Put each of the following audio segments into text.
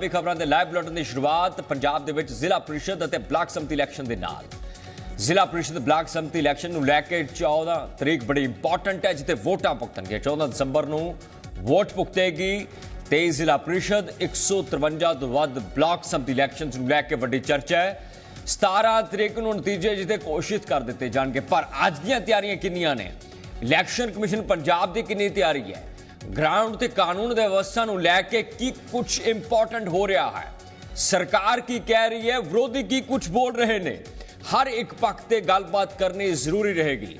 ਵੀ ਖਬਰਾਂ ਦੇ live bulletin ਦੀ ਸ਼ੁਰੂਆਤ ਪੰਜਾਬ ਦੇ ਵਿੱਚ ਜ਼ਿਲ੍ਹਾ ਪ੍ਰੀਸ਼ਦ ਅਤੇ ਬਲਾਕ ਸੰਮਤੀ ਇਲੈਕਸ਼ਨ ਦੇ ਨਾਲ। ਜ਼ਿਲ੍ਹਾ ਪ੍ਰੀਸ਼ਦ ਬਲਾਕ ਸੰਮਤੀ ਇਲੈਕਸ਼ਨ ਨੂੰ ਲੈ ਕੇ 14 ਤਰੀਕ ਬੜੀ ਇੰਪੋਰਟੈਂਟ ਹੈ, ਜਿੱਥੇ ਵੋਟਾਂ ਭੁਗਤਣਗੇ 14 ਦਸੰਬਰ ਨੂੰ ਵੋਟ ਭੁਗਤੇਗੀ 23 ਜ਼ਿਲ੍ਹਾ ਪ੍ਰੀਸ਼ਦ 153 ਤੋਂ ਵੱਧ ਬਲਾਕ ਸੰਮਤੀ ਇਲੈਕਸ਼ਨਸ ਨੂੰ ਲੈ ਕੇ ਵੱਡੀ ਚਰਚਾ ਹੈ। 17 ਤਰੀਕ ਨੂੰ ਨਤੀਜੇ ਜਿਹਦੇ ਘੋਸ਼ਿਤ ਕਰ ਦਿੱਤੇ ਜਾਣਗੇ। ਪਰ ਅੱਜ ਦੀਆਂ ਤਿਆਰੀਆਂ ਕਿੰਨੀਆਂ ਨੇ? ਇਲੈਕਸ਼ਨ ਕਮਿਸ਼ਨ ਪੰਜਾਬ ਦੀ ਕਿੰਨੀ ਤਿਆਰੀ ਹੈ? ਗਰਾਊਂਡ ਤੇ ਕਾਨੂੰਨ ਦੇ ਵਿਵਸਥਾ ਨੂੰ ਲੈ ਕੇ ਕੀ ਕੁਝ ਇੰਪੋਰਟੈਂਟ ਹੋ ਰਿਹਾ ਹੈ। ਸਰਕਾਰ ਕੀ ਕਹਿ ਰਹੀ ਹੈ? ਵਿਰੋਧੀ ਕੀ ਕੁਝ ਬੋਲ ਰਹੇ ਨੇ? ਹਰ ਇੱਕ ਪੱਖ ਤੇ ਗੱਲਬਾਤ ਕਰਨੀ ਜ਼ਰੂਰੀ ਰਹੇਗੀ।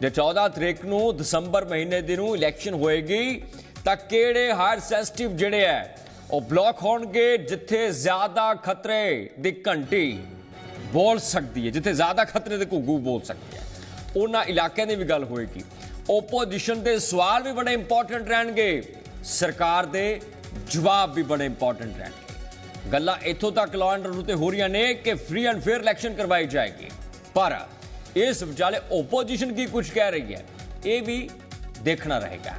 ਜੇ 14 ਤਰੀਕ ਨੂੰ ਦਸੰਬਰ ਮਹੀਨੇ ਦੀ ਨੂੰ ਇਲੈਕਸ਼ਨ ਹੋਏਗੀ, ਤਾਂ ਕਿਹੜੇ ਹਾਇਰ ਸੈਂਸਿਟਿਵ ਜਿਹੜੇ ਹੈ, ਉਹ ਬਲੌਕ ਹੋਣਗੇ ਜਿੱਥੇ ਜ਼ਿਆਦਾ ਖਤਰੇ ਦੀ ਘੰਟੀ ਬੋਲ ਸਕਦੀ ਹੈ, ਜਿੱਥੇ ਜ਼ਿਆਦਾ ਖਤਰੇ ਦੇ ਘੁੱਗੂ ਬੋਲ ਸਕਦੀ ਹੈ। ਉਹਨਾਂ ਇਲਾਕਿਆਂ ਦੀ ਵੀ ਗੱਲ ਹੋਏਗੀ। ਓਪੋਜੀਸ਼ਨ ਦੇ ਸਵਾਲ ਵੀ ਬੜੇ ਇੰਪੋਰਟੈਂਟ ਰਹਿਣਗੇ। ਸਰਕਾਰ ਦੇ ਜਵਾਬ ਵੀ ਬੜੇ ਇੰਪੋਰਟੈਂਟ ਰਹਿਣਗੇ। ਗੱਲਾਂ ਇੱਥੋਂ ਤੱਕ ਲਾਅ ਐਂਡ ਆਰਡਰ ਤੇ ਹੋ ਰਹੀਆਂ ਨੇ ਕਿ ਫ੍ਰੀ ਐਂਡ ਫੇਅਰ ਇਲੈਕਸ਼ਨ ਕਰਵਾਈ ਜਾਏਗੀ। ਪਰ ਇਸ ਵਿਚਾਲੇ ਓਪੋਜੀਸ਼ਨ ਕੀ ਕੁਝ ਕਹਿ ਰਹੀ ਹੈ, ਇਹ ਵੀ ਦੇਖਣਾ ਰਹੇਗਾ।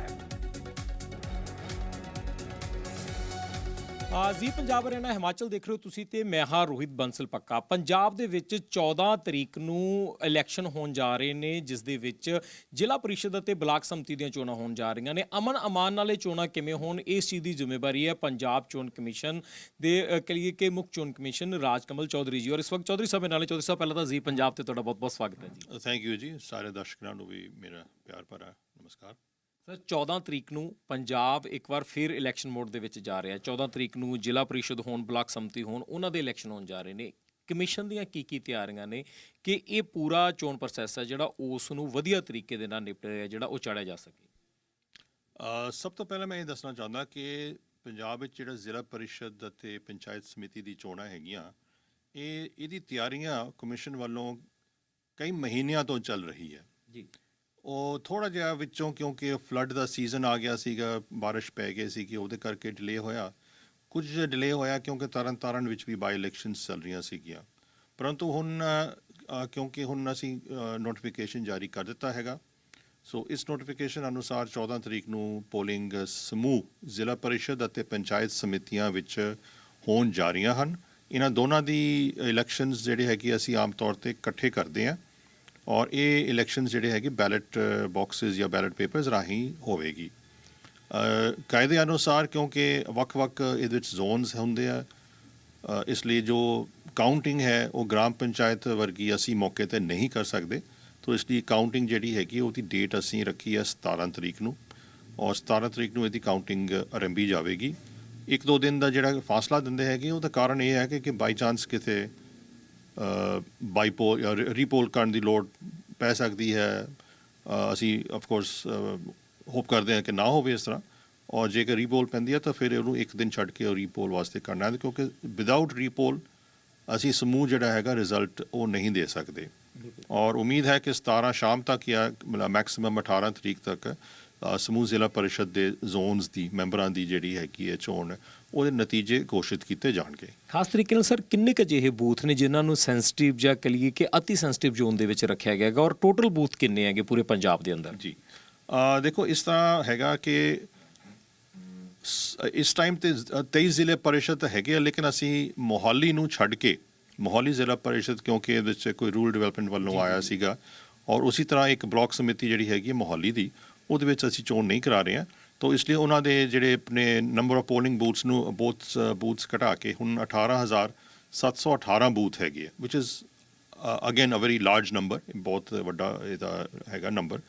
ਜੀ ਪੰਜਾਬ ਹਰਿਆਣਾ ਹਿਮਾਚਲ ਦੇਖ ਰਹੇ ਹੋ ਤੁਸੀਂ ਤੇ ਮੈਂ ਹਾਂ ਰੋਹਿਤ ਬੰਸਲ ਪੱਕਾ। ਪੰਜਾਬ ਦੇ ਵਿੱਚ 14 ਤਰੀਕ ਨੂੰ ਇਲੈਕਸ਼ਨ ਹੋਣ ਜਾ ਰਹੇ ਨੇ ਜਿਸ ਦੇ ਵਿੱਚ ਜ਼ਿਲ੍ਹਾ ਪਰਿਸ਼ਦ ਅਤੇ ਬਲਾਕ ਸੰਮਤੀ ਦੀਆਂ ਚੋਣਾਂ ਹੋਣ ਜਾ ਰਹੀਆਂ ਨੇ। ਅਮਨ ਅਮਾਨ ਨਾਲੇ ਚੋਣਾਂ ਕਿਵੇਂ ਹੋਣ ਇਸ ਚੀਜ਼ ਦੀ ਜ਼ਿੰਮੇਵਾਰੀ ਹੈ ਪੰਜਾਬ ਚੋਣ ਕਮਿਸ਼ਨ ਦੇ ਅ, ਕਹੀਏ ਕਿ ਮੁੱਖ ਚੋਣ ਕਮਿਸ਼ਨ ਰਾਜਕਮਲ ਚੌਧਰੀ ਜੀ। ਔਰ ਇਸ ਵਕਤ ਚੌਧਰੀ ਸਾਹਿਬ ਨਾਲੇ ਚੌਧਰੀ ਸਾਹਿਬ ਪਹਿਲਾਂ ਤਾਂ ਜੀ ਪੰਜਾਬ ਤੇ ਤੁਹਾਡਾ ਬਹੁਤ ਬਹੁਤ ਸਵਾਗਤ ਹੈ ਜੀ। ਥੈਂਕ ਯੂ ਜੀ। ਸਾਰੇ ਦਰਸ਼ਕਾਂ ਨੂੰ ਵੀ ਮੇਰਾ ਪਿਆਰ ਭਰਾ ਨਮਸਕਾਰ। ਸਰ 14 ਤਰੀਕ ਨੂੰ ਪੰਜਾਬ ਇੱਕ ਵਾਰ ਫਿਰ ਇਲੈਕਸ਼ਨ ਮੋਡ ਦੇ ਵਿੱਚ ਜਾ ਰਿਹਾ ਹੈ। 14 ਤਰੀਕ ਨੂੰ ਜ਼ਿਲ੍ਹਾ ਪਰਿਸ਼ਦ ਹੋਣ ਬਲਾਕ ਸੰਮਤੀ ਹੋਣ ਉਹਨਾਂ ਦੇ ਇਲੈਕਸ਼ਨ ਹੋਣ ਜਾ ਰਹੇ ਨੇ। ਕਮਿਸ਼ਨ ਦੀਆਂ ਕੀ ਕੀ ਤਿਆਰੀਆਂ ਨੇ ਕਿ ਇਹ ਪੂਰਾ ਚੋਣ ਪ੍ਰੋਸੈਸ ਹੈ ਜਿਹੜਾ ਉਸ ਨੂੰ ਵਧੀਆ ਤਰੀਕੇ ਦੇ ਨਾਲ ਨਿਪਟਿਆ ਜਿਹੜਾ ਉਹ ਚਾੜਿਆ ਜਾ ਸਕੇ? ਸਭ ਤੋਂ ਪਹਿਲਾਂ ਮੈਂ ਇਹ ਦੱਸਣਾ ਚਾਹੁੰਦਾ ਕਿ ਪੰਜਾਬ ਵਿੱਚ ਜਿਹੜਾ ਜ਼ਿਲ੍ਹਾ ਪਰਿਸ਼ਦ ਅਤੇ ਪੰਚਾਇਤ ਸਮਿਤੀ ਦੀ ਚੋਣਾਂ ਹੈਗੀਆਂ ਇਹ ਇਹਦੀ ਤਿਆਰੀਆਂ ਕਮਿਸ਼ਨ ਵੱਲੋਂ ਕਈ ਮਹੀਨਿਆਂ ਤੋਂ ਚੱਲ ਰਹੀ ਹੈ। ਜੀ। ਉਹ ਥੋੜਾ ਜਿਹਾ ਵਿੱਚੋਂ ਕਿਉਂਕਿ ਫਲੱਡ ਦਾ ਸੀਜ਼ਨ ਆ ਗਿਆ ਸੀਗਾ, ਬਾਰਿਸ਼ ਪੈ ਗਈ ਸੀ ਕਿ ਉਹਦੇ ਕਰਕੇ ਡਿਲੇ ਹੋਇਆ। ਕੁਝ ਡਿਲੇ ਹੋਇਆ ਕਿਉਂਕਿ ਤਰਨ ਤਾਰਨ ਵਿੱਚ ਵੀ ਬਾਈ ਇਲੈਕਸ਼ਨਸ ਚੱਲ ਰਹੀਆਂ ਸੀਗੀਆਂ। ਪਰੰਤੂ ਹੁਣ ਕਿਉਂਕਿ ਹੁਣ ਅਸੀਂ ਨੋਟੀਫਿਕੇਸ਼ਨ ਜਾਰੀ ਕਰ ਦਿੱਤਾ ਹੈਗਾ। ਸੋ ਇਸ ਨੋਟੀਫਿਕੇਸ਼ਨ ਅਨੁਸਾਰ 14 ਤਰੀਕ ਨੂੰ ਪੋਲਿੰਗ ਸਮੂਹ, ਜ਼ਿਲ੍ਹਾ ਪਰਿਸ਼ਦ ਅਤੇ ਪੰਚਾਇਤ ਸਮਿਤੀਆਂ ਵਿੱਚ ਹੋਣ ਜਾ ਰਹੀਆਂ ਹਨ। ਇਹਨਾਂ ਦੋਨਾਂ ਦੀ ਇਲੈਕਸ਼ਨਸ ਜਿਹੜੇ ਹੈਗੇ ਅਸੀਂ ਆਮ ਤੌਰ ਤੇ ਇਕੱਠੇ ਕਰਦੇ ਹਾਂ। ਔਰ ਇਹ ਇਲੈਕਸ਼ਨ ਜਿਹੜੇ ਹੈਗੇ ਬੈਲਟ ਬਾਕਸਸ ਜਾਂ ਬੈਲਟ ਪੇਪਰਸ ਰਾਹੀਂ ਹੋਵੇਗੀ। ਕਾਇਦੇ ਅਨੁਸਾਰ ਕਿਉਂਕਿ ਵੱਖ-ਵੱਖ ਇਹਦੇ ਵਿੱਚ ਜ਼ੋਨਸ ਹੁੰਦੇ ਆ ਇਸ ਲਈ ਜੋ ਕਾਊਂਟਿੰਗ ਹੈ, ਉਹ ਗ੍ਰਾਮ ਪੰਚਾਇਤ ਵਰਗੀ ਅਸੀਂ ਮੌਕੇ ਤੇ ਨਹੀਂ ਕਰ ਸਕਦੇ। ਤੋਂ ਇਸ ਲਈ ਕਾਊਂਟਿੰਗ ਜਿਹੜੀ ਹੈਗੀ ਉਹਦੀ ਡੇਟ ਅਸੀਂ ਰੱਖੀ ਹੈ 17 ਤਰੀਕ ਨੂੰ। ਔਰ 17 ਤਰੀਕ ਨੂੰ ਇਹਦੀ ਕਾਊਂਟਿੰਗ ਆਰੰਭੀ ਜਾਵੇਗੀ। ਇੱਕ ਦੋ ਦਿਨ ਦਾ ਜਿਹੜਾ ਫਾਸਲਾ ਦਿੰਦੇ ਹੈਗੇ ਉਹਦਾ ਕਾਰਨ ਇਹ ਹੈ ਕਿ ਬਾਈ ਚਾਂਸ ਕਿਤੇ ਬਾਈਪੋਲ ਜਾਂ ਰੀਪੋਲ ਕਰਨ ਦੀ ਲੋੜ ਪੈ ਸਕਦੀ ਹੈ। ਅਸੀਂ ਆਫ ਕੋਰਸ ਹੋਪ ਕਰਦੇ ਹਾਂ ਕਿ ਨਾ ਹੋਵੇ ਇਸ ਤਰ੍ਹਾਂ। ਔਰ ਜੇਕਰ ਰੀਪੋਲ ਪੈਂਦੀ ਹੈ ਤਾਂ ਫਿਰ ਉਹਨੂੰ ਇੱਕ ਦਿਨ ਛੱਡ ਕੇ ਰੀਪੋਲ ਵਾਸਤੇ ਕਰਨਾ ਹੈ ਕਿਉਂਕਿ ਵਿਦਆਊਟ ਰੀਪੋਲ ਅਸੀਂ ਸਮੂਹ ਜਿਹੜਾ ਹੈਗਾ ਰਿਜ਼ਲਟ ਉਹ ਨਹੀਂ ਦੇ ਸਕਦੇ। ਔਰ ਉਮੀਦ ਹੈ ਕਿ 17 ਸ਼ਾਮ ਤੱਕ ਜਾਂ ਮੈਕਸਿਮਮ 18 ਤਰੀਕ ਤੱਕ ਸਮੂਹ ਜ਼ਿਲ੍ਹਾ ਪਰਿਸ਼ਦ ਦੇ ਜ਼ੋਨਸ ਦੀ ਮੈਂਬਰਾਂ ਦੀ ਜਿਹੜੀ ਹੈਗੀ ਹੈ ਚੋਣ ਉਹਦੇ ਨਤੀਜੇ ਘੋਸ਼ਿਤ ਕੀਤੇ ਜਾਣਗੇ। ਖਾਸ ਤਰੀਕੇ ਨਾਲ ਸਰ ਕਿੰਨੇ ਕੁ ਜਿਹੇ ਬੂਥ ਨੇ ਜਿਨ੍ਹਾਂ ਨੂੰ ਸੈਂਸਿਟਿਵ ਜਾਂ ਕਹੀਏ ਕਿ ਅਤੀ ਸੈਂਸਿਟਿਵ ਜ਼ੋਨ ਦੇ ਵਿੱਚ ਰੱਖਿਆ ਗਿਆ ਹੈਗਾ ਔਰ ਟੋਟਲ ਬੂਥ ਕਿੰਨੇ ਹੈਗੇ ਪੂਰੇ ਪੰਜਾਬ ਦੇ ਅੰਦਰ? ਜੀ। ਅ, ਦੇਖੋ ਇਸ ਤਰ੍ਹਾਂ ਹੈਗਾ ਕਿ ਇਸ ਟਾਈਮ ਤੇ 23 ਜ਼ਿਲ੍ਹੇ ਪਰਿਸ਼ਦ ਹੈਗੇ ਆ ਲੇਕਿਨ ਅਸੀਂ ਮੋਹਾਲੀ ਨੂੰ ਛੱਡ ਕੇ ਮੋਹਾਲੀ ਜ਼ਿਲ੍ਹਾ ਪਰਿਸ਼ਦ ਕਿਉਂਕਿ ਇਹਦੇ ਵਿੱਚ ਕੋਈ ਰੂਰਲ ਡਿਵੈਲਪਮੈਂਟ ਵੱਲੋਂ ਆਇਆ ਸੀਗਾ ਔਰ ਉਸੇ ਤਰ੍ਹਾਂ ਇੱਕ ਬਲਾਕ ਸਮਿਤੀ ਜਿਹੜੀ ਹੈਗੀ ਮੋਹਾਲੀ ਦੀ ਉਹਦੇ ਵਿੱਚ ਅਸੀਂ ਚੋਣ ਨਹੀਂ ਕਰਾ ਰਹੇ ਹਾਂ। ਤਾਂ ਇਸ ਲਈ ਉਹਨਾਂ ਦੇ ਜਿਹੜੇ ਆਪਣੇ ਨੰਬਰ ਆਫ ਪੋਲਿੰਗ ਬੂਥਸ ਨੂੰ ਬੂਥਸ ਬੂਥਸ ਘਟਾ ਕੇ ਹੁਣ 18718 ਬੂਥ ਹੈਗੇ ਆ ਵਿਚ is again a very large number ਬਹੁਤ ਵੱਡਾ ਇਹਦਾ ਹੈਗਾ ਨੰਬਰ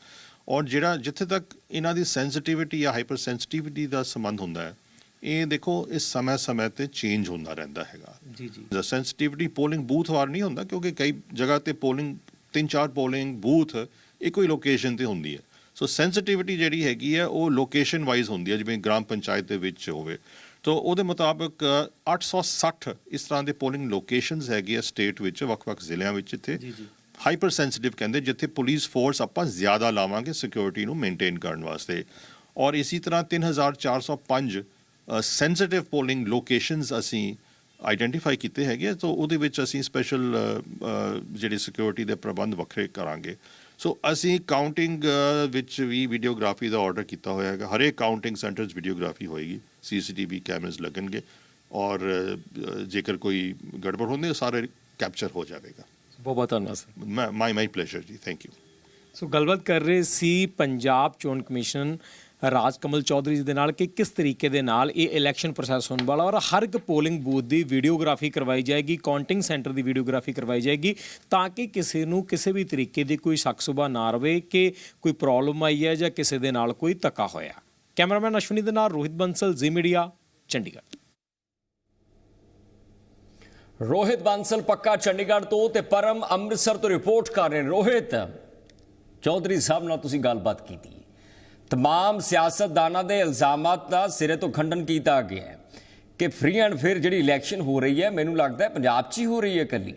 ਔਰ ਜਿਹੜਾ ਜਿੱਥੇ ਤੱਕ ਇਹਨਾਂ ਦੀ ਸੈਂਸਿਟੀਵਿਟੀ ਜਾਂ ਹਾਈਪਰ ਸੈਂਸਿਟੀਵਿਟੀ ਦਾ ਸੰਬੰਧ ਹੁੰਦਾ ਹੈ ਇਹ ਦੇਖੋ ਇਸ ਸਮੇਂ-ਸਮੇਂ ਤੇ ਚੇਂਜ ਹੁੰਦਾ ਰਹਿੰਦਾ ਹੈਗਾ। ਜੀ ਜੀ। ਦਾ ਸੈਂਸਿਟੀਵਿਟੀ ਪੋਲਿੰਗ ਬੂਥ ਵਾਰ ਨਹੀਂ ਹੁੰਦਾ ਕਿਉਂਕਿ ਕਈ ਜਗ੍ਹਾ ਤੇ ਪੋਲਿੰਗ ਤਿੰਨ ਚਾਰ ਪੋਲਿੰਗ ਬੂਥ ਇੱਕੋ ਹੀ ਲੋਕੇਸ਼ਨ ਤੇ ਹੁੰਦੀ ਹੈ। ਸੋ ਸੈਂਸਿਟੀਵਿਟੀ ਜਿਹੜੀ ਹੈਗੀ ਹੈ ਉਹ ਲੋਕੇਸ਼ਨ ਵਾਈਜ਼ ਹੁੰਦੀ ਹੈ ਜਿਵੇਂ ਗ੍ਰਾਮ ਪੰਚਾਇਤ ਦੇ ਵਿੱਚ ਹੋਵੇ। ਤੋ ਉਹਦੇ ਮੁਤਾਬਕ ਅ, 860 ਇਸ ਤਰ੍ਹਾਂ ਦੇ ਪੋਲਿੰਗ ਲੋਕੇਸ਼ਨਸ ਹੈਗੇ ਆ ਸਟੇਟ ਵਿੱਚ ਵੱਖ-ਵੱਖ ਜ਼ਿਲ੍ਹਿਆਂ ਵਿੱਚ ਇੱਥੇ। ਹਾਈਪਰ ਸੈਂਸਿਟਿਵ ਕਹਿੰਦੇ ਜਿੱਥੇ ਪੁਲਿਸ ਫੋਰਸ ਆਪਾਂ ਜ਼ਿਆਦਾ ਲਾਵਾਂਗੇ ਸਿਕਿਉਰਿਟੀ ਨੂੰ ਮੇਨਟੇਨ ਕਰਨ ਵਾਸਤੇ। ਔਰ ਇਸੇ ਤਰ੍ਹਾਂ 3405 ਸੈਂਸਿਟਿਵ ਪੋਲਿੰਗ ਲੋਕੇਸ਼ਨਸ ਅਸੀਂ ਆਈਡੈਂਟੀਫਾਈ ਕੀਤੇ ਹੈਗੇ ਆ, ਤਾਂ ਉਹਦੇ ਵਿੱਚ ਅਸੀਂ ਸਪੈਸ਼ਲ ਜਿਹੜੇ ਸਿਕਿਉਰਿਟੀ ਦੇ ਪ੍ਰਬੰਧ ਵੱਖਰੇ ਕਰਾਂਗੇ। ਸੋ ਅਸੀਂ ਕਾਊਂਟਿੰਗ ਵਿੱਚ ਵੀ ਵੀਡੀਓਗ੍ਰਾਫੀ ਦਾ ਆਰਡਰ ਕੀਤਾ ਹੋਇਆ ਹੈਗਾ। ਹਰੇਕ ਕਾਊਂਟਿੰਗ ਸੈਂਟਰਸ ਵੀਡੀਓਗ੍ਰਾਫੀ ਹੋਏਗੀ। ਸੀਸੀਟੀਵੀ ਕੈਮਰਾਸ ਲੱਗਣਗੇ ਔਰ ਜੇਕਰ ਕੋਈ ਗੜਬੜ ਹੁੰਦੀ ਹੈ ਸਾਰੇ ਕੈਪਚਰ ਹੋ ਜਾਵੇਗਾ। ਬਹੁਤ ਬਹੁਤ ਧੰਨਵਾਦ ਸਰ। ਮਾਈ ਮਾਈ ਪਲੇਜ਼ਰ ਜੀ। ਥੈਂਕ ਯੂ ਸੋ ਗੱਲਬਾਤ ਕਰ ਰਹੇ ਸੀ ਪੰਜਾਬ ਚੋਣ ਕਮਿਸ਼ਨ ਰਾਜ ਕਮਲ ਚੌਧਰੀ ਜੀ ਦੇ ਨਾਲ ਕਿ ਕਿਸ ਤਰੀਕੇ ਦੇ ਨਾਲ ਇਹ ਇਲੈਕਸ਼ਨ ਪ੍ਰੋਸੈਸ ਹੋਣ ਵਾਲਾ ਔਰ ਹਰ ਇੱਕ ਪੋਲਿੰਗ ਬੂਥ ਦੀ ਵੀਡੀਓਗ੍ਰਾਫੀ ਕਰਵਾਈ ਜਾਏਗੀ ਕਾਊਂਟਿੰਗ ਸੈਂਟਰ ਦੀ ਵੀਡੀਓਗ੍ਰਾਫੀ ਕਰਵਾਈ ਜਾਏਗੀ ਤਾਂ ਕਿ ਕਿਸੇ ਨੂੰ ਕਿਸੇ ਵੀ ਤਰੀਕੇ ਦੀ ਕੋਈ ਸ਼ੱਕ ਸੁਭਾ ਨਾ ਰਵੇ ਕਿ ਕੋਈ ਪ੍ਰੋਬਲਮ ਆਈ ਹੈ ਜਾਂ ਕਿਸੇ ਦੇ ਨਾਲ ਕੋਈ ਧੱਕਾ ਹੋਇਆ। ਕੈਮਰਾਮੈਨ ਅਸ਼ਵਨੀ ਦੇ ਨਾਲ ਰੋਹਿਤ ਬੰਸਲ ਜ਼ੀ ਮੀਡੀਆ ਚੰਡੀਗੜ੍ਹ। ਰੋਹਿਤ ਬਾਂਸਲ ਪੱਕਾ ਚੰਡੀਗੜ੍ਹ ਤੋਂ ਤੇ ਪਰਮ ਅੰਮ੍ਰਿਤਸਰ ਤੋਂ ਰਿਪੋਰਟ ਕਰ ਰਹੇ ਨੇ। ਰੋਹਿਤ, ਚੌਧਰੀ ਸਾਹਿਬ ਨਾਲ ਤੁਸੀਂ ਗੱਲਬਾਤ ਕੀਤੀ। ਤਮਾਮ ਸਿਆਸਤਦਾਨਾਂ ਦੇ ਇਲਜ਼ਾਮਾਂ ਦਾ ਸਿਰੇ ਤੋਂ ਖੰਡਨ ਕੀਤਾ ਗਿਆ ਹੈ ਕਿ ਫ੍ਰੀ ਐਂਡ ਫੇਅਰ ਜਿਹੜੀ ਇਲੈਕਸ਼ਨ ਹੋ ਰਹੀ ਹੈ ਮੈਨੂੰ ਲੱਗਦਾ ਹੈ ਪੰਜਾਬ 'ਚ ਹੀ ਹੋ ਰਹੀ ਹੈ ਇਕੱਲੀ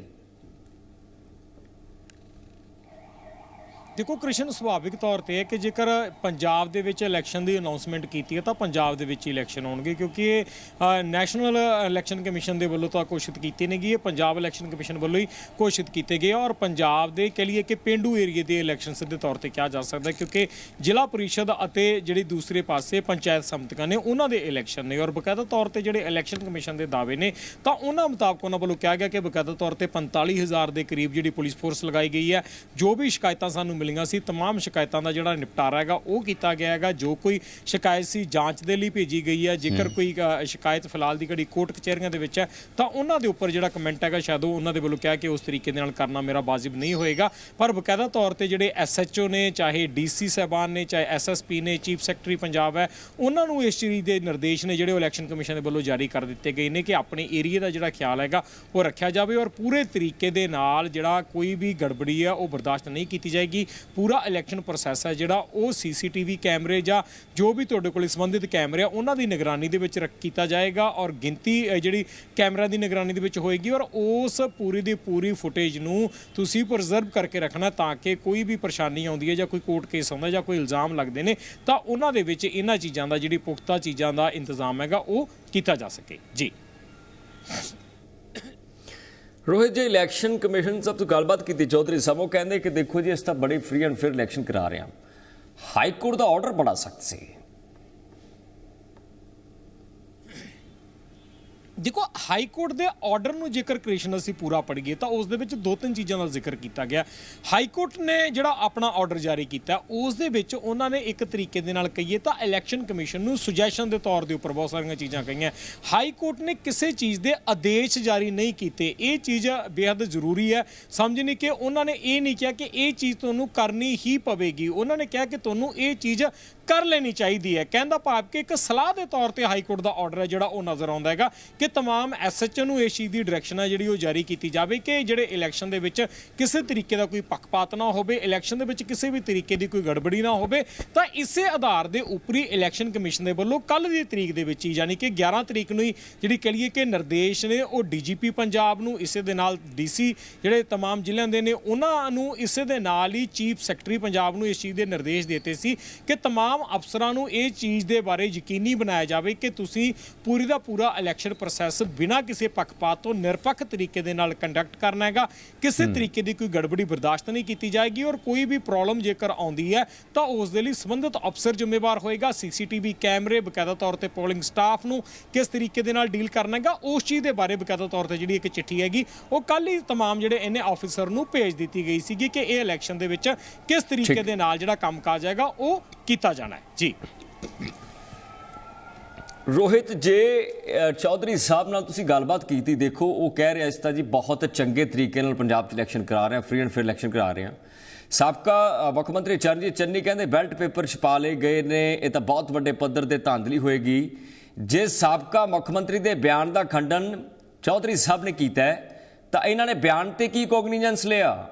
ਦੇਖੋ ਕ੍ਰਿਸ਼ਨ ਸੁਭਾਵਿਕ ਤੌਰ ਤੇ ਹੈ ਕਿ ਜੇਕਰ ਪੰਜਾਬ ਦੇ ਵਿੱਚ ਇਲੈਕਸ਼ਨ ਦੀ ਅਨਾਉਂਸਮੈਂਟ ਕੀਤੀ ਹੈ ਤਾਂ ਪੰਜਾਬ ਦੇ ਵਿੱਚ ਹੀ ਇਲੈਕਸ਼ਨ ਹੋਣਗੇ ਕਿਉਂਕਿ ਇਹ ਨੈਸ਼ਨਲ ਇਲੈਕਸ਼ਨ ਕਮਿਸ਼ਨ ਦੇ ਵੱਲੋਂ ਤਾਂ ਘੋਸ਼ਿਤ ਕੀਤੇ ਨਹੀਂ ਇਹ ਪੰਜਾਬ ਇਲੈਕਸ਼ਨ ਕਮਿਸ਼ਨ ਵੱਲੋਂ ਹੀ ਘੋਸ਼ਿਤ ਕੀਤੇ ਗਏ ਔਰ ਪੰਜਾਬ ਦੇ ਕਹ ਲਈਏ ਕਿ ਪਿੰਡੂ ਏਰੀਏ ਦੇ ਇਲੈਕਸ਼ਨ ਸਿੱਧੇ ਤੌਰ ਤੇ ਕਿਹਾ ਜਾ ਸਕਦਾ ਕਿਉਂਕਿ ਜ਼ਿਲ੍ਹਾ ਪਰਿਸ਼ਦ ਅਤੇ ਜਿਹੜੀ ਦੂਸਰੇ ਪਾਸੇ ਪੰਚਾਇਤ ਸਮਿਤੀਆਂ ਨੇ ਉਹਨਾਂ ਦੇ ਇਲੈਕਸ਼ਨ ਨੇ ਔਰ ਬਕਾਇਦਾ ਤੌਰ ਤੇ ਜਿਹੜੇ ਇਲੈਕਸ਼ਨ ਕਮਿਸ਼ਨ ਦੇ ਦਾਅਵੇ ਨੇ ਤਾਂ ਉਹਨਾਂ ਮੁਤਾਬਕ ਉਹਨਾਂ ਵੱਲੋਂ ਕਿਹਾ ਗਿਆ ਕਿ ਬਕਾਇਦਾ ਤੌਰ ਤੇ 45000 ਦੇ ਕਰੀਬ ਜਿਹੜੀ ਪੁਲਿਸ ਫੋਰਸ ਲਗਾਈ ਗਈ ਹੈ, ਜੋ ਵੀ ਸ਼ਿਕਾਇਤਾਂ ਸਾਨੂੰ ਮਿਲੀਆਂ ਸੀ तमाम ਸ਼ਿਕਾਇਤਾਂ ਦਾ ਜਿਹੜਾ ਨਿਪਟਾਰਾ ਹੈਗਾ ਉਹ ਕੀਤਾ ਗਿਆ ਹੈਗਾ ਜੋ ਕੋਈ ਸ਼ਿਕਾਇਤ ਸੀ ਜਾਂਚ ਦੇ ਲਈ ਭੇਜੀ ਗਈ ਹੈ ਜੇਕਰ ਕੋਈ ਅ, ਸ਼ਿਕਾਇਤ ਫਿਲਹਾਲ ਦੀ ਘੜੀ ਕੋਰਟ ਕਚਹਿਰੀਆਂ ਦੇ ਵਿੱਚ ਹੈ ਤਾਂ ਉਹਨਾਂ ਦੇ ਉੱਪਰ ਜਿਹੜਾ ਕਮੈਂਟ ਹੈਗਾ ਸ਼ਾਇਦ ਉਹ ਉਹਨਾਂ ਦੇ ਵੱਲੋਂ ਕਿਹਾ ਕਿ ਉਸ ਤਰੀਕੇ ਦੇ ਨਾਲ ਕਰਨਾ ਮੇਰਾ ਵਾਜਿਬ ਨਹੀਂ ਹੋਏਗਾ ਪਰ ਬਕਾਇਦਾ ਤੌਰ ਤੇ ਜਿਹੜੇ ਐਸਐਚਓ ਨੇ ਚਾਹੇ ਡੀਸੀ ਸਾਹਿਬਾਨ ਨੇ ਚਾਹੇ ਐਸਐਸਪੀ ਨੇ ਚੀਫ ਸੈਕਟਰੀ ਪੰਜਾਬ ਹੈ ਉਹਨਾਂ ਨੂੰ ਇਸ ਚੀਜ਼ ਦੇ ਨਿਰਦੇਸ਼ ਨੇ ਜਿਹੜੇ ਉਹ ਇਲੈਕਸ਼ਨ ਕਮਿਸ਼ਨ ਦੇ ਵੱਲੋਂ ਜਾਰੀ ਕਰ ਦਿੱਤੇ ਗਏ ਨੇ ਕਿ ਆਪਣੇ ਏਰੀਆ ਦਾ ਜਿਹੜਾ ਖਿਆਲ ਹੈਗਾ ਉਹ ਰੱਖਿਆ ਜਾਵੇ ਔਰ ਪੂਰੇ ਤਰੀਕੇ ਦੇ ਨਾਲ ਜਿਹੜਾ ਕੋਈ ਵੀ ਗੜਬੜੀ ਹੈ ਉਹ ਬਰਦਾਸ਼ਤ ਨਹੀਂ ਕੀਤੀ ਜਾਏਗੀ ਪੂਰਾ ਇਲੈਕਸ਼ਨ ਪ੍ਰੋਸੈਸ ਹੈ ਜਿਹੜਾ ਉਹ ਸੀਸੀਟੀਵੀ ਕੈਮਰੇ ਜਾਂ ਜੋ ਵੀ ਤੁਹਾਡੇ ਕੋਲ ਸੰਬੰਧਿਤ ਕੈਮਰੇ ਆ, ਉਹਨਾਂ ਦੀ ਨਿਗਰਾਨੀ ਦੇ ਵਿੱਚ ਰੱਖ ਕੀਤਾ ਜਾਏਗਾ ਔਰ ਗਿਣਤੀ ਜਿਹੜੀ ਕੈਮਰਾ ਦੀ ਨਿਗਰਾਨੀ ਦੇ ਵਿੱਚ ਹੋਏਗੀ ਔਰ ਉਸ ਪੂਰੀ ਦੀ ਪੂਰੀ ਫੁਟੇਜ ਨੂੰ ਤੁਸੀਂ ਪ੍ਰੀਜ਼ਰਵ ਕਰਕੇ ਰੱਖਣਾ ਤਾਂ ਕਿ ਕੋਈ ਵੀ ਪਰੇਸ਼ਾਨੀ ਆਉਂਦੀ ਹੈ ਜਾਂ ਕੋਈ ਕੋਰਟ ਕੇਸ ਆਉਂਦਾ ਜਾਂ ਕੋਈ ਇਲਜ਼ਾਮ ਲੱਗਦੇ ਨੇ, ਤਾਂ ਉਹਨਾਂ ਦੇ ਵਿੱਚ ਇਹਨਾਂ ਚੀਜ਼ਾਂ ਦਾ ਜਿਹੜੀ ਪੁਖਤਾ ਚੀਜ਼ਾਂ ਦਾ ਇੰਤਜ਼ਾਮ ਹੈਗਾ ਉਹ ਕੀਤਾ ਜਾ ਸਕੇ। ਜੀ। ਰੋਹਿਤ ਜੀ ਇਲੈਕਸ਼ਨ ਕਮਿਸ਼ਨ ਸਭ ਤੋਂ ਗੱਲਬਾਤ ਕੀਤੀ। ਚੌਧਰੀ ਸਾਹਿਬ ਉਹ ਕਹਿੰਦੇ ਕਿ ਦੇਖੋ ਜੀ ਇਸ ਤਾਂ ਬੜੀ ਫ੍ਰੀ ਐਂਡ ਫੇਅਰ ਇਲੈਕਸ਼ਨ ਕਰਾ ਰਹੇ ਹਾਂ। ਹਾਈ ਕੋਰਟ ਦਾ ਆਰਡਰ ਬੜਾ ਸਖਤ ਸੀ। ਦੇਖੋ ਹਾਈ ਕੋਰਟ ਦੇ ਆਰਡਰ ਨੂੰ ਜੇਕਰ ਕ੍ਰਿਸ਼ਨ ਅਸੀਂ ਪੂਰਾ ਪੜ੍ਹੀਏ, ਤਾਂ ਉਸ ਦੇ ਵਿੱਚ ਦੋ ਤਿੰਨ ਚੀਜ਼ਾਂ ਦਾ ਜ਼ਿਕਰ ਕੀਤਾ ਗਿਆ। ਹਾਈ ਕੋਰਟ ਨੇ ਜਿਹੜਾ ਆਪਣਾ ਆਰਡਰ ਜਾਰੀ ਕੀਤਾ, ਉਸ ਦੇ ਵਿੱਚ ਉਹਨਾਂ ਨੇ ਇੱਕ ਤਰੀਕੇ ਦੇ ਨਾਲ ਕਹੀਏ ਤਾਂ ਇਲੈਕਸ਼ਨ ਕਮਿਸ਼ਨ ਨੂੰ ਸੁਜੈਸ਼ਨ ਦੇ ਤੌਰ ਦੇ ਉੱਪਰ ਬਹੁਤ ਸਾਰੀਆਂ ਚੀਜ਼ਾਂ ਕਹੀਆਂ। ਹਾਈ ਕੋਰਟ ਨੇ ਕਿਸੇ ਚੀਜ਼ ਦੇ ਆਦੇਸ਼ ਜਾਰੀ ਨਹੀਂ ਕੀਤੇ। ਇਹ ਚੀਜ਼ ਬੇहद ਜ਼ਰੂਰੀ ਹੈ। ਸਮਝਣੀ ਕਿ ਉਹਨਾਂ ਨੇ ਇਹ ਨਹੀਂ ਕਿਹਾ ਕਿ ਇਹ ਚੀਜ਼ ਤੁਹਾਨੂੰ ਕਰਨੀ ਹੀ ਪਵੇਗੀ। ਉਹਨਾਂ ਨੇ ਕਿਹਾ ਕਿ ਤੁਹਾਨੂੰ ਇਹ ਚੀਜ਼ ਕਰ ਲੈਣੀ ਚਾਹੀਦੀ ਹੈ। ਕਹਿੰਦਾ ਭਾਵ ਕਿ ਇੱਕ ਸਲਾਹ ਦੇ ਤੌਰ ਤੇ ਹਾਈ ਕੋਰਟ ਦਾ ਆਰਡਰ ਹੈ ਜਿਹੜਾ ਉਹ ਨਜ਼ਰ ਆਉਂਦਾ ਹੈਗਾ ਕਿ तमाम ਐਸਐਚਓ ਨੂੰ ਇਸ ਚੀਜ਼ ਦੀ ਡਾਇਰੈਕਸ਼ਨ ਹੈ ਜਿਹੜੀ ਉਹ ਜਾਰੀ ਕੀਤੀ ਜਾਵੇ ਕਿ ਜਿਹੜੇ ਇਲੈਕਸ਼ਨ ਦੇ ਵਿੱਚ ਕਿਸੇ ਤਰੀਕੇ ਦਾ ਕੋਈ ਪੱਖਪਾਤ ਨਾ ਹੋਵੇ ਇਲੈਕਸ਼ਨ ਦੇ ਵਿੱਚ ਕਿਸੇ ਵੀ ਤਰੀਕੇ ਦੀ ਕੋਈ ਗੜਬੜੀ ਨਾ ਹੋਵੇ ਤਾਂ ਇਸੇ ਆਧਾਰ ਦੇ ਉੱਪਰ ਹੀ ਇਲੈਕਸ਼ਨ ਕਮਿਸ਼ਨ ਦੇ ਵੱਲੋਂ ਕੱਲ ਦੀ ਤਰੀਕ ਦੇ ਵਿੱਚ ਹੀ ਯਾਨੀ ਕਿ 11 ਤਰੀਕ ਨੂੰ ਹੀ ਜਿਹੜੀ ਕਹ ਲਈਏ ਕਿ ਨਿਰਦੇਸ਼ ਨੇ ਉਹ ਡੀਜੀਪੀ ਪੰਜਾਬ ਨੂੰ ਇਸੇ ਦੇ ਨਾਲ ਡੀਸੀ ਜਿਹੜੇ तमाम ਜ਼ਿਲ੍ਹਿਆਂ ਦੇ ਨੇ ਉਹਨਾਂ ਨੂੰ ਇਸੇ ਦੇ ਨਾਲ ਹੀ ਚੀਫ ਸੈਕਟਰੀ ਪੰਜਾਬ ਨੂੰ ਇਸ ਚੀਜ਼ ਦੇ ਨਿਰਦੇਸ਼ ਦਿੱਤੇ ਸੀ ਕਿ तमाम ਅਫਸਰਾਂ ਨੂੰ ਇਹ ਚੀਜ਼ ਦੇ ਬਾਰੇ ਯਕੀਨੀ ਬਣਾਇਆ ਜਾਵੇ ਕਿ ਤੁਸੀਂ ਪੂਰੀ ਦਾ ਪੂਰਾ ਇਲੈਕਸ਼ਨ ਪ੍ਰੋਸੈਸ ਬਿਨਾਂ ਕਿਸੇ ਪੱਖਪਾਤ ਤੋਂ ਨਿਰਪੱਖ ਤਰੀਕੇ ਦੇ ਨਾਲ ਕੰਡਕਟ ਕਰਨਾ ਹੈਗਾ ਕਿਸੇ ਤਰੀਕੇ ਦੀ ਕੋਈ ਗੜਬੜੀ ਬਰਦਾਸ਼ਤ ਨਹੀਂ ਕੀਤੀ ਜਾਏਗੀ ਔਰ ਕੋਈ ਵੀ ਪ੍ਰੋਬਲਮ ਜੇਕਰ ਆਉਂਦੀ ਹੈ ਤਾਂ ਉਸ ਦੇ ਲਈ ਸੰਬੰਧਿਤ ਅਫਸਰ ਜ਼ਿੰਮੇਵਾਰ ਹੋਏਗਾ ਸੀਸੀਟੀਵੀ ਕੈਮਰੇ ਬਕਾਇਦਾ ਤੌਰ ਤੇ ਪੋਲਿੰਗ ਸਟਾਫ ਨੂੰ ਕਿਸ ਤਰੀਕੇ ਦੇ ਨਾਲ ਡੀਲ ਕਰਨਾ ਹੈਗਾ ਉਸ ਚੀਜ਼ ਦੇ ਬਾਰੇ ਬਕਾਇਦਾ ਤੌਰ ਤੇ ਜਿਹੜੀ ਇੱਕ ਚਿੱਠੀ ਹੈਗੀ ਉਹ ਕੱਲ ਹੀ तमाम ਜਿਹੜੇ ਇਹਨੇ ਆਫੀਸਰ ਨੂੰ ਭੇਜ ਦਿੱਤੀ ਗਈ ਸੀਗੀ ਕਿ ਇਹ ਇਲੈਕਸ਼ਨ ਦੇ ਵਿੱਚ ਕਿਸ ਤਰੀਕੇ ਦੇ ਨਾਲ ਜਿਹੜਾ ਕੰਮਕਾਜ ਹੈਗਾ ਉਹ ਕੀਤਾ ਜਾਣਾ ਹੈ ਜੀ ਰੋਹਿਤ, ਜੇ ਚੌਧਰੀ ਸਾਹਿਬ ਨਾਲ ਤੁਸੀਂ ਗੱਲਬਾਤ ਕੀਤੀ, ਦੇਖੋ, ਉਹ ਕਹਿ ਰਿਹਾ ਇਸ ਤਾਂ ਜੀ, ਬਹੁਤ ਚੰਗੇ ਤਰੀਕੇ ਨਾਲ ਪੰਜਾਬ 'ਚ ਇਲੈਕਸ਼ਨ ਕਰਾ ਰਹੇ ਹਾਂ ਫ੍ਰੀ ਐਂਡ ਫੇਅਰ ਇਲੈਕਸ਼ਨ ਕਰਾ ਰਹੇ। ਹਾਂ ਸਾਬਕਾ ਮੁੱਖ ਮੰਤਰੀ ਚਰਨਜੀਤ ਚੰਨੀ ਕਹਿੰਦੇ ਬੈਲਟ ਪੇਪਰ ਛਪਾ ਲਏ ਗਏ ਨੇ, ਇਹ ਤਾਂ ਬਹੁਤ ਵੱਡੇ ਪੱਧਰ ਤੇ ਧਾਂਦਲੀ ਹੋਏਗੀ। ਜੇ ਸਾਬਕਾ ਮੁੱਖ ਮੰਤਰੀ ਦੇ ਬਿਆਨ ਦਾ ਖੰਡਨ ਚੌਧਰੀ ਸਾਹਿਬ ਨੇ ਕੀਤਾ ਤਾਂ ਇਹਨਾਂ ਨੇ ਬਿਆਨ ਤੇ ਕੀ ਕੋਗਨੀਜੈਂਸ ਲਿਆ?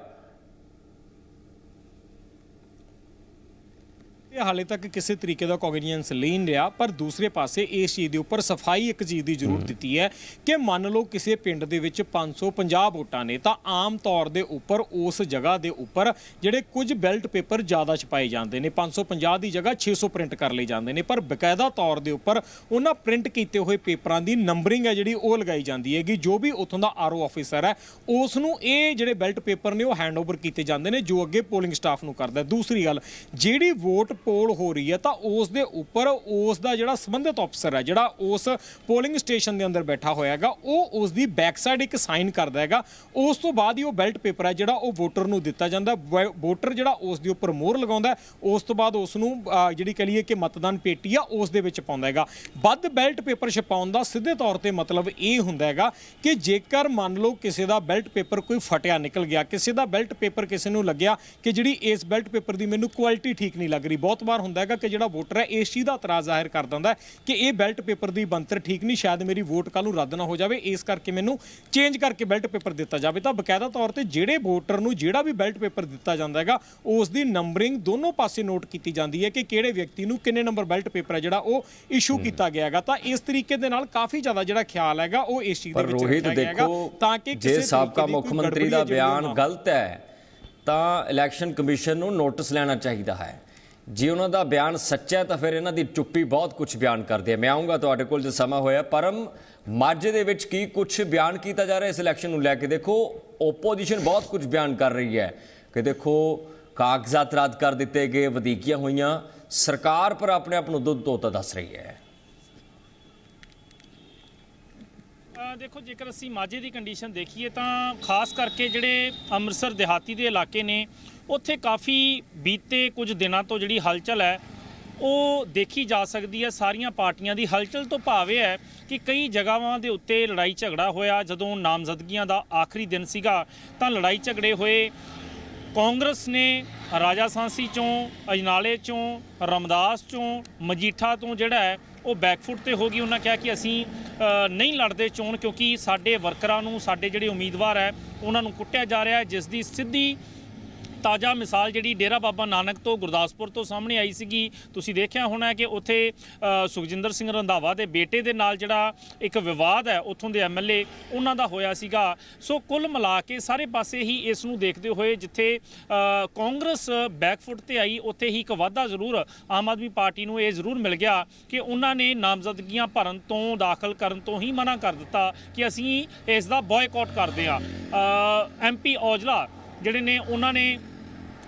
ਇਹ ਹਾਲੇ ਤੱਕ ਕਿਸੇ ਤਰੀਕੇ ਦਾ ਕੋਗਨੀਜੈਂਸ ਨਹੀਂ ਲਿਆ ਪਰ ਦੂਸਰੇ ਪਾਸੇ ਇਸ ਚੀਜ਼ ਦੇ ਉੱਪਰ ਸਫ਼ਾਈ ਇੱਕ ਚੀਜ਼ ਦੀ ਜ਼ਰੂਰ ਦਿੱਤੀ ਹੈ ਕਿ ਮੰਨ ਲਓ ਕਿਸੇ ਪਿੰਡ ਦੇ ਵਿੱਚ 550 ਵੋਟਾਂ ਨੇ ਤਾਂ ਆਮ ਤੌਰ ਦੇ ਉੱਪਰ ਉਸ ਜਗ੍ਹਾ ਦੇ ਉੱਪਰ ਜਿਹੜੇ ਕੁਝ ਬੈਲਟ ਪੇਪਰ ਜ਼ਿਆਦਾ ਛਪਾਏ ਜਾਂਦੇ ਨੇ 550 ਦੀ ਜਗ੍ਹਾ 600 ਪ੍ਰਿੰਟ ਕਰ ਲਏ ਜਾਂਦੇ ਨੇ ਪਰ ਬਕਾਇਦਾ ਤੌਰ ਦੇ ਉੱਪਰ ਉਹਨਾਂ ਪ੍ਰਿੰਟ ਕੀਤੇ ਹੋਏ ਪੇਪਰਾਂ ਦੀ ਨੰਬਰਿੰਗ ਹੈ ਜਿਹੜੀ ਉਹ ਲਗਾਈ ਜਾਂਦੀ ਹੈਗੀ ਜੋ ਵੀ ਉੱਥੋਂ ਦਾ ਆਰਓ ਆਫੀਸਰ ਹੈ ਉਸ ਨੂੰ ਇਹ ਜਿਹੜੇ ਬੈਲਟ ਪੇਪਰ ਨੇ ਉਹ ਹੈਂਡਓਵਰ ਕੀਤੇ ਜਾਂਦੇ ਨੇ ਜੋ ਅੱਗੇ ਪੋਲਿੰਗ ਸਟਾਫ ਨੂੰ ਕਰਦਾ ਹੈ। ਦੂਸਰੀ ਗੱਲ ਜਿਹੜੀ ਵੋਟ ਪੋਲ ਹੋ ਰਹੀ ਹੈ, ਤਾਂ ਉਸ ਦੇ ਉੱਪਰ ਉਸ ਦਾ ਜਿਹੜਾ ਸੰਬੰਧਿਤ ਅਫਸਰ ਹੈ, ਜਿਹੜਾ ਉਸ ਪੋਲਿੰਗ ਸਟੇਸ਼ਨ ਦੇ ਅੰਦਰ ਬੈਠਾ ਹੋਇਆ ਹੈਗਾ, ਉਹ ਉਸ ਦੀ ਬੈਕ ਸਾਈਡ ਇੱਕ ਸਾਈਨ ਕਰਦਾ ਹੈਗਾ। ਉਸ ਤੋਂ ਬਾਅਦ ਹੀ ਉਹ ਬੈਲਟ ਪੇਪਰ ਹੈ, ਜਿਹੜਾ ਉਹ ਵੋਟਰ ਨੂੰ ਦਿੱਤਾ ਜਾਂਦਾ ਵੋਟਰ ਜਿਹੜਾ ਉਸ ਦੇ ਉੱਪਰ ਮੋਹਰ ਲਗਾਉਂਦਾ ਉਸ ਤੋਂ ਬਾਅਦ ਉਸ ਨੂੰ ਜਿਹੜੀ ਕਹ ਲਈਏ ਕਿ ਮਤਦਾਨ ਪੇਟੀ ਆ ਉਸ ਦੇ ਵਿੱਚ ਪਾਉਂਦਾ ਹੈਗਾ। ਵੱਧ ਬੈਲਟ ਪੇਪਰ ਛਪਾਉਣ ਦਾ ਸਿੱਧੇ ਤੌਰ ਤੇ ਮਤਲਬ ਇਹ ਹੁੰਦਾ ਹੈਗਾ ਕਿ ਜੇਕਰ ਮੰਨ ਲਓ ਕਿਸੇ ਦਾ ਬੈਲਟ ਪੇਪਰ ਕੋਈ ਫਟਿਆ, ਨਿਕਲ ਗਿਆ, ਕਿਸੇ ਦਾ ਬੈਲਟ ਪੇਪਰ ਕਿਸੇ ਨੂੰ ਲੱਗਿਆ ਕਿ ਜਿਹੜੀ ਇਸ ਬੈਲਟ ਪੇਪਰ ਦੀ ਮੈਨੂੰ ਕੁਆਲਿਟੀ ਠੀਕ ਨਹੀਂ ਲੱਗ ਰਹੀ, ਬਹੁਤ ਵਾਰ ਹੁੰਦਾ ਹੈਗਾ ਕਿ ਜਿਹੜਾ ਵੋਟਰ ਹੈ ਇਸ ਚੀਜ਼ ਦਾ ਇਤਰਾਜ਼ ਜ਼ਾਹਿਰ ਕਰ ਦਿੰਦਾ ਕਿ ਇਹ ਬੈਲਟ ਪੇਪਰ ਦੀ ਬਣਤਰ ਠੀਕ ਨਹੀਂ ਸ਼ਾਇਦ ਮੇਰੀ ਵੋਟ ਕੱਲ ਨੂੰ ਰੱਦ ਨਾ ਹੋ ਜਾਵੇ ਇਸ ਕਰਕੇ ਮੈਨੂੰ ਚੇਂਜ ਕਰਕੇ ਬੈਲਟ ਪੇਪਰ ਦਿੱਤਾ ਜਾਵੇ। ਤਾਂ ਬਕਾਇਦਾ ਤੌਰ ਤੇ ਜਿਹੜੇ ਵੋਟਰ ਨੂੰ ਜਿਹੜਾ ਵੀ ਬੈਲਟ ਪੇਪਰ ਦਿੱਤਾ ਜਾਂਦਾ ਹੈਗਾ ਉਸ ਦੀ ਨੰਬਰਿੰਗ ਦੋਨੋਂ ਪਾਸੇ ਨੋਟ ਕੀਤੀ ਜਾਂਦੀ ਹੈ ਕਿ ਕਿਹੜੇ ਵਿਅਕਤੀ ਨੂੰ ਕਿੰਨੇ ਨੰਬਰ ਬੈਲਟ ਪੇਪਰ ਹੈ ਜਿਹੜਾ ਉਹ ਇਸ਼ੂ ਕੀਤਾ ਗਿਆ ਹੈਗਾ। ਤਾਂ ਇਸ ਤਰੀਕੇ ਦੇ ਨਾਲ ਕਾਫੀ ਜ਼ਿਆਦਾ ਜਿਹੜਾ ਖਿਆਲ ਹੈਗਾ ਉਹ ਇਸ ਚੀਜ਼ ਦੇ ਵਿੱਚ ਰੱਖਿਆ ਗਿਆ ਹੈਗਾ ਤਾਂ ਕਿ ਕਿਸੇ ਸਾਬਕਾ ਮੁੱਖ ਮੰਤਰੀ ਦਾ ਬਿਆਨ। ਗਲਤ ਹੈ ਤਾਂ ਇਲੈਕਸ਼ਨ ਕਮਿਸ਼ਨ ਨੂੰ ਨੋਟਿਸ ਲੈਣਾ ਚਾਹੀਦਾ ਹੈ। ਜੇ ਉਹਨਾਂ ਦਾ ਬਿਆਨ ਸੱਚਾ ਹੈ ਤਾਂ ਫਿਰ ਇਹਨਾਂ ਦੀ ਚੁੱਪੀ ਬਹੁਤ ਕੁਝ ਬਿਆਨ ਕਰਦੀ ਹੈ ਮੈਂ ਆਉਂਗਾ ਤੁਹਾਡੇ ਕੋਲ ਜੇ ਸਮਾਂ ਹੋਇਆ। ਪਰਮ ਮਾਝੇ ਦੇ ਵਿੱਚ ਕੀ ਕੁਝ ਬਿਆਨ ਕੀਤਾ ਜਾ ਰਿਹਾ ਇਸ ਇਲੈਕਸ਼ਨ ਨੂੰ ਲੈ ਕੇ? ਦੇਖੋ ਓਪੋਜੀਸ਼ਨ ਬਹੁਤ ਕੁਝ ਬਿਆਨ ਕਰ ਰਹੀ ਹੈ। ਕਿ ਦੇਖੋ, ਕਾਗਜ਼ਾਤ ਰੱਦ ਕਰ ਦਿੱਤੇ ਗਏ, ਵਧੀਕੀਆਂ ਹੋਈਆਂ। ਸਰਕਾਰ ਪਰ ਆਪਣੇ ਆਪ ਨੂੰ ਦੁੱਧ ਧੋਤਾ ਦੱਸ ਰਹੀ ਹੈ। ਦੇਖੋ, ਜੇਕਰ ਅਸੀਂ ਮਾਝੇ ਦੀ ਕੰਡੀਸ਼ਨ ਦੇਖੀਏ ਤਾਂ ਖਾਸ ਕਰਕੇ ਜਿਹੜੇ ਅੰਮ੍ਰਿਤਸਰ ਦਿਹਾਤੀ ਦੇ ਇਲਾਕੇ ਨੇ, ਉੱਥੇ ਕਾਫੀ ਬੀਤੇ ਕੁਝ ਦਿਨਾਂ ਤੋਂ ਜਿਹੜੀ ਹਲਚਲ ਹੈ, ਉਹ ਦੇਖੀ ਜਾ ਸਕਦੀ ਹੈ। ਸਾਰੀਆਂ ਪਾਰਟੀਆਂ ਦੀ ਹਲਚਲ ਤੋਂ ਭਾਵ ਇਹ ਹੈ ਕਿ ਕਈ ਜਗ੍ਹਾਵਾਂ ਦੇ ਉੱਤੇ ਲੜਾਈ ਝਗੜਾ ਹੋਇਆ। ਜਦੋਂ ਨਾਮਜ਼ਦਗੀਆਂ ਦਾ ਆਖਰੀ ਦਿਨ ਸੀਗਾ, ਤਾਂ ਲੜਾਈ ਝਗੜੇ ਹੋਏ। ਕਾਂਗਰਸ ਨੇ ਰਾਜਾ ਸਾਂਸੀ ਚੋਂ, ਅਜਨਾਲੇ ਚੋਂ, ਰਮਦਾਸ ਚੋਂ, ਮਜੀਠਾ ਤੋਂ ਜਿਹੜਾ ਹੈ ਉਹ ਬੈਕਫੁੱਟ ਤੇ ਹੋ ਗਈ। ਉਹਨਾਂ ਕਿਹਾ ਕਿ ਅਸੀਂ ਨਹੀਂ ਲੜਦੇ ਚੋਣ ਕਿਉਂਕਿ ਸਾਡੇ ਵਰਕਰਾਂ ਨੂੰ, ਸਾਡੇ ਜਿਹੜੇ ਉਮੀਦਵਾਰ ਹੈ, ਉਹਨਾਂ ਨੂੰ ਕੁੱਟਿਆ ਜਾ ਰਿਹਾ ਹੈ, ਜਿਸ ਦੀ ਸਿੱਧੀ ਤਾਜ਼ਾ ਮਿਸਾਲ ਜਿਹੜੀ ਡੇਰਾ ਬਾਬਾ ਨਾਨਕ ਤੋਂ ਗੁਰਦਾਸਪੁਰ ਤੋਂ ਸਾਹਮਣੇ ਆਈ ਸੀਗੀ। ਤੁਸੀਂ ਦੇਖਿਆ ਹੋਣਾ ਕਿ ਉੱਥੇ ਸੁਖਜਿੰਦਰ ਸਿੰਘ ਰੰਧਾਵਾ ਦੇ ਬੇਟੇ ਦੇ ਨਾਲ ਜਿਹੜਾ ਇੱਕ ਵਿਵਾਦ ਹੈ, ਉੱਥੋਂ ਦੇ ਐਮਐਲਏ ਉਹਨਾਂ ਦਾ ਹੋਇਆ ਸੀਗਾ। ਸੋ ਕੁੱਲ ਮਿਲਾ ਕੇ ਸਾਰੇ ਪਾਸੇ ਹੀ ਇਸ ਨੂੰ ਦੇਖਦੇ ਹੋਏ ਜਿੱਥੇ ਕਾਂਗਰਸ ਬੈਕਫੁੱਟ ਤੇ ਆਈ, ਉੱਥੇ ਹੀ ਇੱਕ ਵਾਧਾ ਜ਼ਰੂਰ ਆਮ ਆਦਮੀ ਪਾਰਟੀ ਨੂੰ ਇਹ ਜ਼ਰੂਰ ਮਿਲ ਗਿਆ ਕਿ ਉਹਨਾਂ ਨੇ ਨਾਮਜ਼ਦਗੀਆਂ ਭਰਨ ਤੋਂ, ਦਾਖਲ ਕਰਨ ਤੋਂ ਹੀ ਮਨਾ ਕਰ ਦਿੱਤਾ ਕਿ ਅਸੀਂ ਇਸ ਦਾ ਬਾਇਕਾਟ ਕਰਦੇ ਆ ਐਮਪੀ ਔਜਲਾ ਜਿਹੜੇ ਨੇ, ਉਹਨਾਂ ਨੇ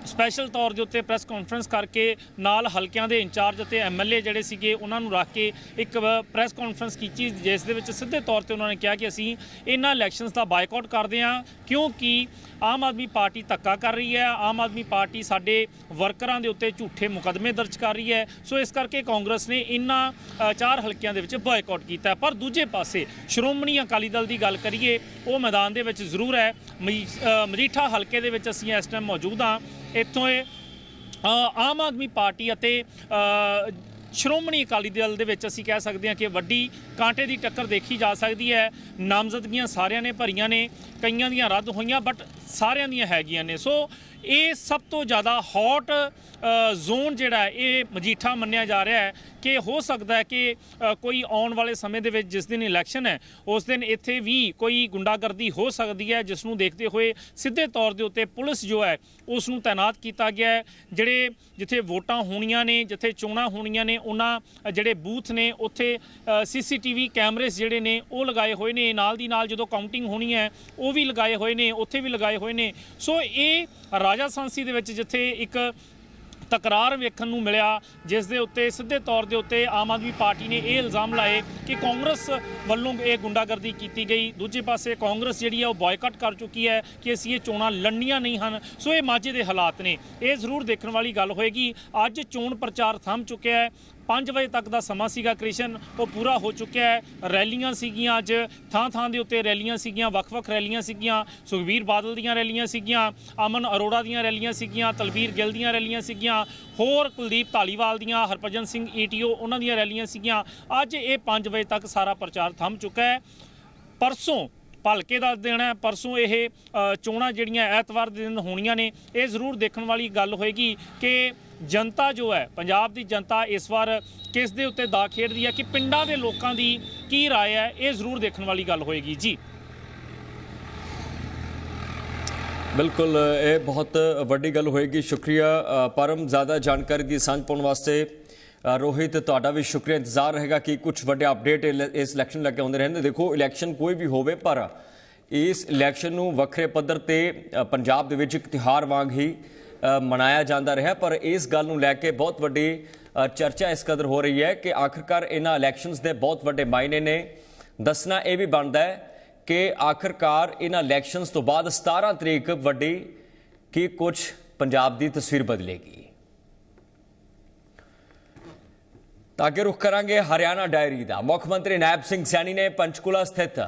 ਸਪੈਸ਼ਲ ਤੌਰ ਦੇ ਉੱਤੇ ਪ੍ਰੈਸ ਕਾਨਫਰੰਸ ਕਰਕੇ ਨਾਲ ਹਲਕਿਆਂ ਦੇ ਇੰਚਾਰਜ ਅਤੇ ਐਮਐਲਏ ਜਿਹੜੇ ਸੀਗੇ ਉਹਨਾਂ ਨੂੰ ਰੱਖ ਕੇ ਇੱਕ ਪ੍ਰੈਸ ਕਾਨਫਰੰਸ ਕੀਤੀ, ਜਿਸ ਦੇ ਵਿੱਚ ਸਿੱਧੇ ਤੌਰ ਤੇ ਉਹਨਾਂ ਨੇ ਕਿਹਾ ਕਿ ਅਸੀਂ ਇਹਨਾਂ ਇਲੈਕਸ਼ਨਸ ਦਾ ਬਾਈਕਾਟ ਕਰਦੇ ਹਾਂ, ਕਿਉਂਕਿ ਆਮ ਆਦਮੀ ਪਾਰਟੀ ਧੱਕਾ ਕਰ ਰਹੀ ਹੈ, ਆਮ ਆਦਮੀ ਪਾਰਟੀ ਸਾਡੇ ਵਰਕਰਾਂ ਦੇ ਉੱਤੇ ਝੂਠੇ ਮੁਕਦਮੇ ਦਰਜ ਕਰ ਰਹੀ ਹੈ, ਸੋ ਇਸ ਕਰਕੇ ਕਾਂਗਰਸ ਨੇ ਇਹਨਾਂ ਚਾਰ ਹਲਕਿਆਂ ਦੇ ਵਿੱਚ ਬਾਈਕਾਟ ਕੀਤਾ ਪਰ ਦੂਜੇ ਪਾਸੇ ਸ਼੍ਰੋਮਣੀ ਅਕਾਲੀ ਦਲ ਦੀ ਗੱਲ ਕਰੀਏ, ਉਹ ਮੈਦਾਨ ਦੇ ਵਿੱਚ ਜ਼ਰੂਰ ਹੈ। ਮਜੀ- ਮਜੀਠਾ ਹਲਕੇ ਦੇ ਵਿੱਚ ਅਸੀਂ ਇਸ ਟਾਈਮ ਮੌਜੂਦ ਹਾਂ। ਇੱਥੋਂ ਇਹ ਆਮ ਆਦਮੀ ਪਾਰਟੀ ਅਤੇ ਸ਼੍ਰੋਮਣੀ ਅਕਾਲੀ ਦਲ ਦੇ ਵਿੱਚ ਅਸੀਂ ਕਹਿ ਸਕਦੇ ਹਾਂ ਕਿ ਵੱਡੀ ਕਾਂਟੇ ਦੀ ਟੱਕਰ ਦੇਖੀ ਜਾ ਸਕਦੀ ਹੈ। ਨਾਮਜ਼ਦਗੀਆਂ ਸਾਰਿਆਂ ਨੇ ਭਰੀਆਂ ਨੇ, ਕਈਆਂ ਦੀਆਂ ਰੱਦ ਹੋਈਆਂ ਬਟ ਸਾਰਿਆਂ ਦੀਆਂ ਹੈਗੀਆਂ ਨੇ। ਸੋ ਇਹ ਸਭ ਤੋਂ ਜ਼ਿਆਦਾ ਹੌਟ ਜ਼ੋਨ ਜਿਹੜਾ ਇਹ ਮਜੀਠਾ ਮੰਨਿਆ ਜਾ ਰਿਹਾ ਹੈ ਕਿ ਹੋ ਸਕਦਾ ਹੈ ਕਿ ਕੋਈ ਆਉਣ ਵਾਲੇ ਸਮੇਂ ਦੇ ਵਿੱਚ ਜਿਸ ਦਿਨ ਇਲੈਕਸ਼ਨ ਹੈ, ਉਸ ਦਿਨ ਇੱਥੇ ਵੀ ਕੋਈ ਗੁੰਡਾਗਰਦੀ ਹੋ ਸਕਦੀ ਹੈ, ਜਿਸ ਨੂੰ ਦੇਖਦੇ ਹੋਏ ਸਿੱਧੇ ਤੌਰ ਦੇ ਉੱਤੇ ਪੁਲਿਸ ਜੋ ਹੈ ਉਸ ਨੂੰ ਤਾਇਨਾਤ ਕੀਤਾ ਗਿਆ ਹੈ। ਜਿਹੜੇ ਜਿੱਥੇ ਵੋਟਾਂ ਹੋਣੀਆਂ ਨੇ, ਜਿੱਥੇ ਚੋਣਾਂ ਹੋਣੀਆਂ ਨੇ, ਉਹਨਾਂ ਜਿਹੜੇ ਬੂਥ ਨੇ, ਉੱਥੇ ਸੀਸੀਟੀਵੀ ਕੈਮਰੇਸ ਜਿਹੜੇ ਨੇ, ਉਹ ਲਗਾਏ ਹੋਏ ਨੇ। ਨਾਲ ਦੀ ਨਾਲ ਜਦੋਂ ਕਾਊਂਟਿੰਗ ਹੋਣੀ ਹੈ, ਉਹ ਵੀ ਲਗਾਏ ਹੋਏ ਨੇ, ਉੱਥੇ ਵੀ ਲਗਾਏ ਹੋਏ ਨੇ। ਸੋ ਇਹ ਰਾਜਾ ਸਾਂਸੀ ਦੇ ਵਿੱਚ ਜਿੱਥੇ ਇੱਕ ਤਕਰਾਰ ਵੇਖਣ ਨੂੰ ਮਿਲਿਆ, ਜਿਸ ਦੇ ਉੱਤੇ ਸਿੱਧੇ ਤੌਰ ਦੇ ਉੱਤੇ ਆਮ ਆਦਮੀ ਪਾਰਟੀ ਨੇ ਇਹ ਇਲਜ਼ਾਮ ਲਾਏ ਕਿ ਕਾਂਗਰਸ ਵੱਲੋਂ ਇਹ ਗੁੰਡਾਗਰਦੀ ਕੀਤੀ ਗਈ। ਦੂਜੇ ਪਾਸੇ ਕਾਂਗਰਸ ਜਿਹੜੀ ਹੈ ਉਹ ਬਾਇਕਾਟ ਕਰ ਚੁੱਕੀ ਹੈ ਕਿ ਅਸੀਂ ਇਹ ਚੋਣਾਂ ਲੜਨੀਆਂ ਨਹੀਂ ਹਨ। ਸੋ ਇਹ ਮਾਝੇ ਦੇ ਹਾਲਾਤ ਨੇ। ਇਹ ਜ਼ਰੂਰ ਦੇਖਣ ਵਾਲੀ ਗੱਲ ਹੋਏਗੀ। ਅੱਜ ਚੋਣ ਪ੍ਰਚਾਰ ਥੰਮ ਚੁੱਕਿਆ ਹੈ। 5 ਵਜੇ ਤੱਕ ਦਾ ਸਮਾਂ ਸੀਗਾ ਕ੍ਰਿਸ਼ਨ, ਉਹ ਪੂਰਾ ਹੋ ਚੁੱਕਿਆ ਹੈ। ਰੈਲੀਆਂ ਸੀਗੀਆਂ ਅੱਜ, ਥਾਂ ਥਾਂ ਦੇ ਉੱਤੇ ਰੈਲੀਆਂ ਸੀਗੀਆਂ ਵੱਖ-ਵੱਖ ਰੈਲੀਆਂ ਸੀਗੀਆਂ, ਸੁਖਬੀਰ ਬਾਦਲ ਦੀਆਂ ਰੈਲੀਆਂ ਸੀਗੀਆਂ, ਅਮਨ ਅਰੋੜਾ ਦੀਆਂ ਰੈਲੀਆਂ ਸੀਗੀਆਂ, ਤਲਵੀਰ ਗਿੱਲ ਦੀਆਂ ਰੈਲੀਆਂ ਸੀਗੀਆਂ, ਹੋਰ ਕੁਲਦੀਪ ਧਾਲੀਵਾਲ ਦੀਆਂ, ਹਰਭਜਨ ਸਿੰਘ ਈਟੀਓ ਉਹਨਾਂ ਦੀਆਂ ਰੈਲੀਆਂ ਸੀਗੀਆਂ। ਅੱਜ ਇਹ 5 ਵਜੇ ਤੱਕ ਸਾਰਾ ਪ੍ਰਚਾਰ ਥੰਮ ਚੁੱਕਾ ਹੈ। ਪਰਸੋਂ ਭਲਕੇ ਦਾ ਦਿਨ ਹੈ, ਪਰਸੋਂ ਇਹ ਚੋਣਾਂ ਜਿਹੜੀਆਂ ਐਤਵਾਰ ਦੇ ਦਿਨ ਹੋਣੀਆਂ ਨੇ, ਇਹ ਜ਼ਰੂਰ ਦੇਖਣ ਵਾਲੀ ਗੱਲ ਹੋਏਗੀ ਕਿ ਜਨਤਾ ਜੋ ਹੈ ਪੰਜਾਬ ਦੀ ਜਨਤਾ ਇਸ ਵਾਰ ਕਿਸ ਦੇ ਉੱਤੇ ਦਾ ਖੇਡਦੀ ਹੈ ਕਿ ਪਿੰਡਾਂ ਦੇ ਲੋਕਾਂ ਦੀ ਕੀ رائے ਹੈ ਇਹ ਜ਼ਰੂਰ ਦੇਖਣ ਵਾਲੀ ਗੱਲ ਹੋਏਗੀ ਜੀ ਬਿਲਕੁਲ ਇਹ ਬਹੁਤ ਵੱਡੀ ਗੱਲ ਹੋਏਗੀ ਸ਼ੁਕਰੀਆ ਅ, ਪਰਮ ਜ਼ਿਆਦਾ ਜਾਣਕਾਰੀ ਦੀ ਸਾਂਝ ਪਾਉਣ ਵਾਸਤੇ ਅ, ਰੋਹਿਤ ਤੁਹਾਡਾ ਵੀ ਸ਼ੁਕਰੀਆ ਇੰਤਜ਼ਾਰ ਰਹੇਗਾ ਕਿ ਕੁਝ ਵੱਡੇ ਅਪਡੇਟ ਇਸ ਇਲੈਕਸ਼ਨ ਲੈ ਕੇ ਆਉਂਦੇ ਰਹਿੰਦੇ ਦੇਖੋ ਇਲੈਕਸ਼ਨ ਕੋਈ ਵੀ ਹੋਵੇ ਪਰ ਇਸ ਇਲੈਕਸ਼ਨ ਨੂੰ ਵੱਖਰੇ ਪੱਧਰ ਤੇ ਅ, ਪੰਜਾਬ ਦੇ ਵਿੱਚ ਇੱਕ ਤਿਹਾਰ ਵਾਂਗ ਹੀ ਅ, ਮਨਾਇਆ ਜਾਂਦਾ ਰਿਹਾ, ਪਰ ਇਸ ਗੱਲ ਨੂੰ ਲੈ ਕੇ ਬਹੁਤ ਵੱਡੀ ਚਰਚਾ ਇਸ ਕਦਰ ਹੋ ਰਹੀ ਹੈ ਕਿ ਆਖਰਕਾਰ ਇਹਨਾਂ ਇਲੈਕਸ਼ਨਸ ਦੇ ਬਹੁਤ ਵੱਡੇ ਮਾਇਨੇ ਨੇ। ਦੱਸਣਾ ਇਹ ਵੀ ਬਣਦਾ ਹੈ ਕਿ ਆਖਰਕਾਰ ਇਹਨਾਂ ਇਲੈਕਸ਼ਨਸ ਤੋਂ ਬਾਅਦ 17 ਤਰੀਕ ਵੱਡੀ ਕੀ ਕੁਝ ਪੰਜਾਬ ਦੀ ਤਸਵੀਰ ਬਦਲੇਗੀ। ਤਾਂ ਅੱਗੇ ਰੁਖ ਕਰਾਂਗੇ ਹਰਿਆਣਾ ਡਾਇਰੀ ਦਾ। ਮੁੱਖ ਮੰਤਰੀ ਨਾਇਬ ਸਿੰਘ ਸੈਣੀ ਨੇ ਪੰਚਕੂਲਾ ਸਥਿਤ